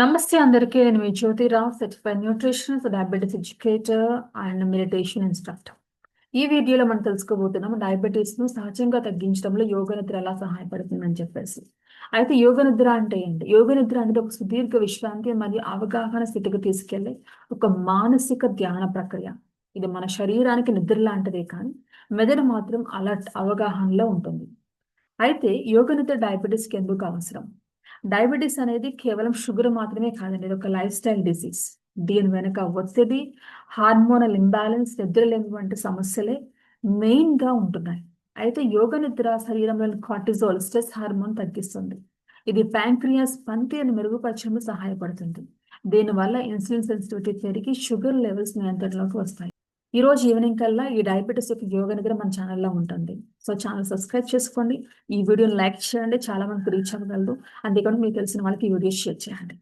నమస్తే అందరికీ. నేను మీ Jyothirao certified nutritionist diabetes educator and meditation instructor ఈ వీడియోలో మనం తెలుసుకోబోతున్నాం డయాబెటీస్ను సహజంగా తగ్గించడంలో యోగ నిద్ర ఎలా సహాయపడుతుందని చెప్పేసి. అయితే యోగ నిద్ర అంటే ఏంటి? యోగ నిద్ర అనేది ఒక సుదీర్ఘ విశ్రాంతి మరియు అవగాహన స్థితికి తీసుకెళ్ళే ఒక మానసిక ధ్యాన ప్రక్రియ. ఇది మన శరీరానికి నిద్ర లాంటిదే కానీ మెదడు మాత్రం అలర్ట్ అవగాహనలో ఉంటుంది. అయితే యోగ నిద్ర డయాబెటీస్కి ఎందుకు అవసరం? డయాబెటీస్ అనేది కేవలం షుగర్ మాత్రమే కాదండి ఇది ఒక లైఫ్ స్టైల్ డిసీజ్. దీని వెనుక ఒత్తిడి హార్మోనల్ ఇంబ్యాలెన్స్ నిద్రలేని వంటి సమస్యలే మెయిన్గా ఉంటున్నాయి. అయితే యోగ నిద్ర శరీరంలోని కార్టిజోల్ స్ట్రెస్ హార్మోన్ తగ్గిస్తుంది. ఇది ప్యాంక్రియాస్ పనితీరును మెరుగుపరచడంలో సహాయపడుతుంది. దీనివల్ల ఇన్సులిన్ సెన్సిటివిటీ పెరిగి షుగర్ లెవెల్స్ నియంత్రణలోకి వస్తాయి. ఈ రోజు ఈవినింగ్ కల్లా ఈ డయాబెటీస్ యొక్క యోగ నిద్ర మన ఛానల్లో ఉంటుంది. సో ఛానల్ సబ్స్క్రైబ్ చేసుకోండి. ఈ వీడియోని లైక్ చేయండి. చాలా మందికి రీచ్ అవ్వగలదు. అంతేకాకుండా మీకు తెలిసిన వాళ్ళకి ఈ వీడియో షేర్ చేయండి.